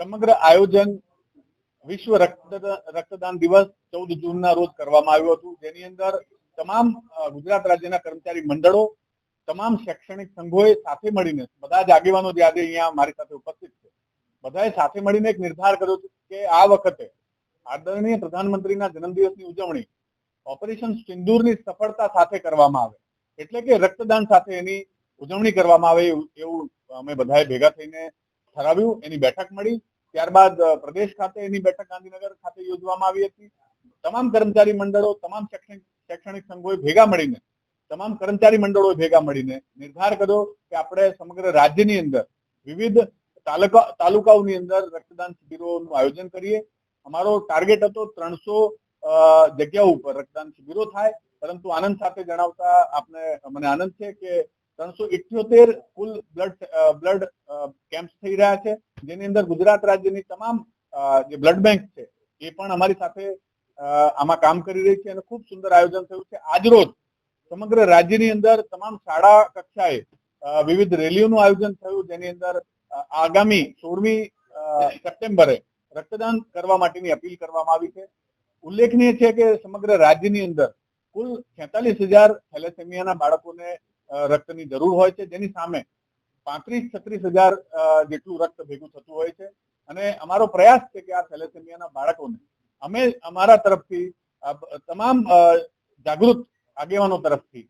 સમગ્ર આયોજન વિશ્વ રક્તદાન દિવસ ચૌદ જૂનના રોજ કરવામાં આવ્યું હતું. જેની અંદર તમામ ગુજરાત રાજ્યના કર્મચારી મંડળો, તમામ શૈક્ષણિક સંઘોએ સાથે મળીને, બધા જ આગેવાનો જે આજે અહીંયા મારી સાથે ઉપસ્થિત છે, બધાએ સાથે મળીને એક નિર્ધાર કર્યો કે આ વખતે આદરણીય પ્રધાનમંત્રીના જન્મદિવસની ઉજવણી ઓપરેશન સિંદૂરની સફળતા સાથે કરવામાં આવે, એટલે કે રક્તદાન સાથે એની ઉજવણી કરવામાં આવે એવું અમે બધાએ ભેગા થઈને ઠરાવ્યું, એની બેઠક મળી. ત્યારબાદ પ્રદેશ ખાતે એની બેઠક ગાંધીનગર ખાતે યોજવામાં આવી હતી. તમામ કર્મચારી મંડળો, તમામ શૈક્ષણિક શૈક્ષણિક સંઘોએ ભેગા મળીને, તમામ કર્મચારી મંડળોએ ભેગા મળીને નિર્ધાર કર્યો કે આપણે સમગ્ર રાજ્યની અંદર વિવિધ તાલુકા, તાલુકાઓની અંદર રક્તદાન શિબિરોનું આયોજન કરીએ. અમારો ટાર્ગેટ હતો ત્રણસો જગ્યાઓ ઉપર રક્તદાન શિબિરો થાય. પરંતુ આનંદ સાથે જણાવતા આપને મને આનંદ છે કે ત્રણસો ઇઠ્યોતેર કુલ બ્લડ બ્લડ કેમ્પ થઈ રહ્યા છે. જેની અંદર ગુજરાત રાજ્યની તમામ જે બ્લડ બેંક છે, એ પણ અમારી સાથે આમાં કામ કરી રહી છે અને ખૂબ સુંદર આયોજન થયું છે. આજરોજ સમગ્ર રાજ્યની અંદર તમામ શાળા કક્ષાએ વિવિધ રેલીઓનું આયોજન થયું, જેની અંદર આગામી સોળમી સપ્ટેમ્બરે રક્તદાન કરવા માટેની અપીલ કરવામાં આવી છે. ઉલ્લેખનીય છે કે સમગ્ર રાજ્યની અંદર કુલ છેતાલીસ હજાર થેલેસેમિયાના બાળકોને રક્તની જરૂર હોય છે. જેની સામે પાંત્રીસ, છત્રીસ હજાર જેટલું રક્ત ભેગું થતું હોય છે. અને અમારો પ્રયાસ છે કે આ થેલેસેમિયાના બાળકોને અમે અમારા તરફથી તમામ જાગૃત આગેવાનો તરફથી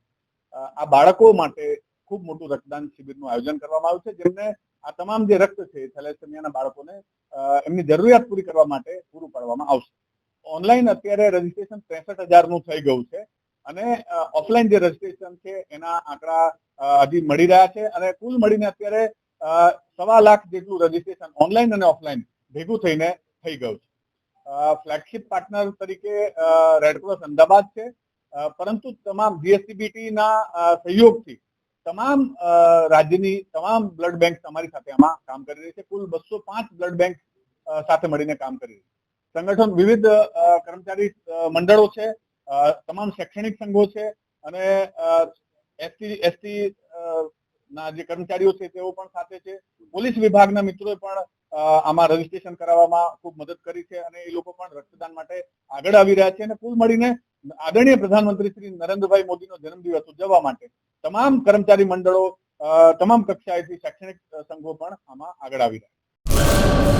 આ બાળકો માટે ખૂબ મોટું રક્તદાન શિબિરનું આયોજન કરવામાં આવ્યું છે. જેમને આ તમામ જે રક્ત છે થેલેસેમિયાના બાળકોને એમની જરૂરિયાત પૂરી કરવા માટે પૂરું પાડવામાં આવશે. ઓનલાઈન અત્યારે રજીસ્ટ્રેશન ત્રેસઠ હજારનું થઈ ગયું છે. અને ઓફલાઈન જે રજીસ્ટ્રેશન છે, એના આંકડા હજી મળી રહ્યા છે અને કુલ મળીને અત્યારે સવા લાખ જેટલું રજીસ્ટ્રેશન ઓનલાઈન અને ઓફલાઈન ભેગું થઈને થઈ ગયું છે. ફ્લેગશિપ પાર્ટનર તરીકે રેડક્રોસ અમદાવાદ છે. પરંતુ તમામ જીએસટીબીટીના સહયોગથી તમામ રાજ્યની તમામ બ્લડ બેંક તમારી સાથે આમાં કામ કરી રહી છે. કુલ બસો પાંચ બ્લડ બેંક સાથે મળીને કામ કરી રહી છે. સંગઠન વિવિધ કર્મચારી મંડળો છે. તમામ શૈક્ષણિક સંઘો છે અને એસટી એસટી ના જે કર્મચારીઓ છે તેઓ પણ સાથે છે. પોલીસ વિભાગના મિત્રોએ પણ આમાં રજીસ્ટ્રેશન કરાવવામાં ખૂબ મદદ કરી છે અને એ લોકો પણ રક્તદાન માટે આગળ આવી રહ્યા છે અને કુલ મળીને આદરણીય પ્રધાનમંત્રી શ્રી નરેન્દ્રભાઈ મોદીનો જન્મદિવસ ઉજવવા માટે તમામ કર્મચારી મંડળો તમામ કક્ષાએથી શૈક્ષણિક સંઘો પણ આમાં આગળ આવી રહ્યા છે.